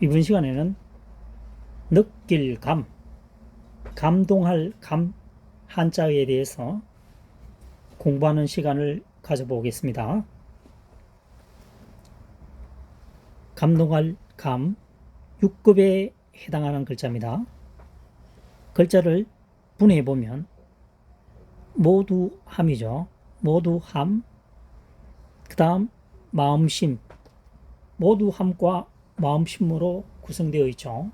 이번 시간에는 느낄 감, 감동할 감 한자에 대해서 공부하는 시간을 가져보겠습니다. 감동할 감 6급에 해당하는 글자입니다. 글자를 분해해 보면 모두 함이죠. 모두 함. 그 다음 마음심. 모두 함과 마음심으로 구성되어 있죠.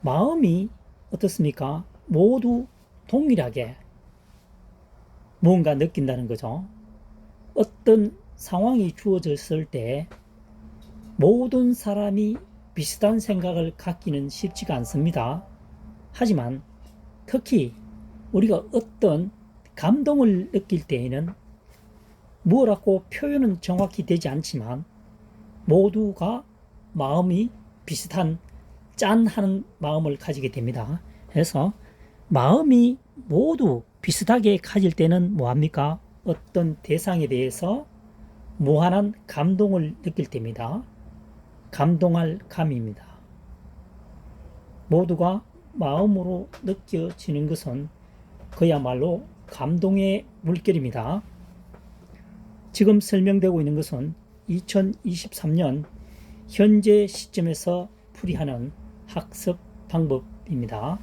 마음이 어떻습니까? 모두 동일하게 무언가 느낀다는 거죠. 어떤 상황이 주어졌을 때 모든 사람이 비슷한 생각을 갖기는 쉽지가 않습니다. 하지만 특히 우리가 어떤 감동을 느낄 때에는 뭐라고 표현은 정확히 되지 않지만 모두가 마음이 비슷한 짠하는 마음을 가지게 됩니다. 그래서 마음이 모두 비슷하게 가질 때는 뭐합니까? 어떤 대상에 대해서 무한한 감동을 느낄 때입니다. 감동할 감입니다. 모두가 마음으로 느껴지는 것은 그야말로 감동의 물결입니다. 지금 설명되고 있는 것은 2023년 현재 시점에서 풀이하는 학습 방법입니다.